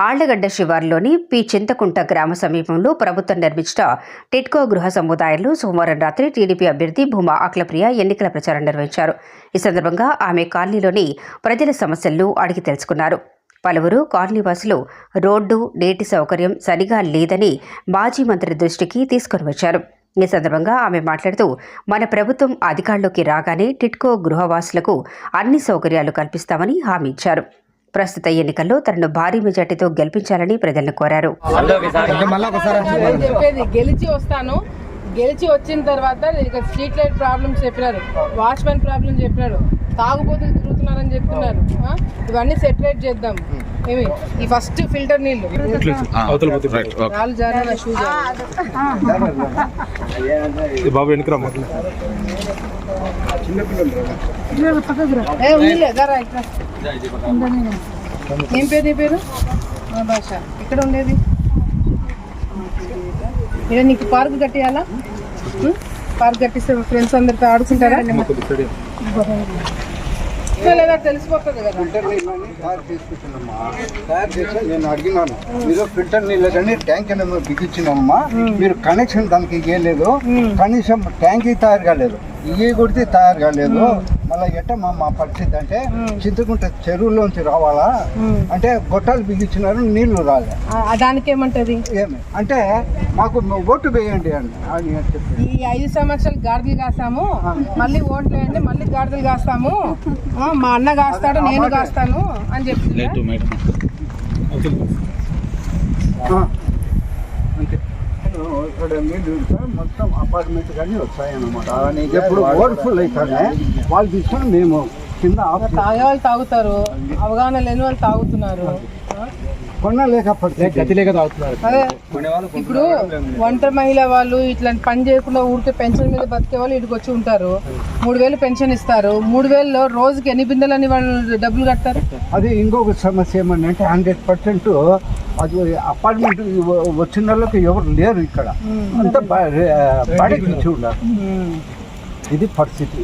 ఆళ్ళగడ్డ శివారులోని పి. చింతకుంట గ్రామ సమీపంలో ప్రభుత్వం నిర్మించిన టిట్కో గృహ సముదాయంలో సోమవారం రాత్రి టీడీపీ అభ్యర్థి భూమా అఖిలప్రియ ఎన్నికల ప్రచారం నిర్వహించారు. ఈ సందర్భంగా ఆమె కాలనీలోని ప్రజల సమస్యలను అడిగి తెలుసుకున్నారు. పలువురు కాలనీవాసులు రోడ్డు నీటి సౌకర్యం సరిగా లేదని మాజీ మంత్రి దృష్టికి తీసుకుని వచ్చారు. ఈ సందర్భంగా ఆమె మాట్లాడుతూ మన ప్రభుత్వం అధికారంలోకి రాగానే టిట్కో గృహవాసులకు అన్ని సౌకర్యాలు కల్పిస్తామని హామీ ఇచ్చారు. ప్రస్తుత ఎన్నికల్లో తనను భారీ మెజార్టీతో గెలిపించాలని ప్రజలను కోరారు. నేను చెప్పేది గెలిచి వస్తాను. గెలిచి వచ్చిన తర్వాత ఇక స్ట్రీట్ లైట్ ప్రాబ్లమ్స్ చెప్పినారు. వాచ్మెన్ ప్రాబ్లం చెప్పినారు. తాగుబోతులు తిరుగుతున్నారని చెప్తున్నారు? ఇవన్నీ సెటరేట్ చేద్దాం. ఏమి? ఈ ఫస్ట్ ఫిల్టర్ నీళ్ళు రాళ్ళు జారా నా షూ జారా. ఈ బాబు వెనక రమ్మ ఏ ఇక్కడ పేరు నీ పేరు? మా భాష. ఇక్కడ ఉండేది? ఇదే నీకు పార్క్ కట్టియాలా? పార్క్ కట్టిస్తే ఫ్రెండ్స్ అందరితో ఆడుకుంటారా? లేదా తెలిసిపోతుంది కదా? ఫిల్టర్ నీళ్ళని తయారు చేసుకుంటున్నామా తయారు చేసి నేను అడిగినాను మీరు ఫిల్టర్ నీళ్ళు కానీ ట్యాంక్ బిగించినామమ్మా మీరు కనెక్షన్ దానికి ఇవ్వలేదు కనీసం ట్యాంక్ తయారు కాలేదు. ఇవి కొడితే తయారు కాలేదు. మళ్ళీ ఎట్ట మా మా పరిస్థితి అంటే చింతకుంట చెరువులోంచి రావాలా? అంటే గొట్టాలు బిగించినారు నీళ్ళు రాలే. ఆ, దానికి ఏమంటది? ఏమి? అంటే మాకు ఓటు వేయండి అని అని చెప్పి ఈ ఐదు సంవత్సరాలు గాడిదలు కాస్తాము మళ్ళీ ఓట్లు వేయండి మళ్ళీ గాడిదలు కాస్తాము. మా అన్న కాస్తాడు నేను కాస్తాను అని చెప్పి ఇక్కడ నీళ్ళు ఉంటే మొత్తం అపార్ట్మెంట్ కానీ వస్తాయన్నమాట ఎప్పుడు ఓవర్ఫుల్ అవుతానే వాళ్ళు తీసుకొని మేము కింద తాగే వాళ్ళు తాగుతారు. అవగాహన లేని వాళ్ళు తాగుతున్నారు. ఆ? కొనలేకపోతే గతి లేక తాగుతున్నారు. అదే ఇప్పుడు ఒంటరి మహిళ వాళ్ళు ఇట్లాంటి పని చేయకుండా ఊరికే పెన్షన్ మీద బతికే వాళ్ళు ఇక్కడికి వచ్చి ఉంటారు. మూడు వేలు పెన్షన్ ఇస్తారు. మూడు వేలలో రోజుకి ఎన్ని బిందెలని వాళ్ళు డబ్బులు కడతారు? అది ఇంకొక సమస్య ఏమన్నా అంటే హండ్రెడ్ పర్సెంట్ అది అపార్ట్మెంట్ వచ్చిన వాళ్ళకి ఎవరు లేరు ఇక్కడ. అంతా బాడీకి ఇచ్చి ఉన్నారు ఇది పరిస్థితి.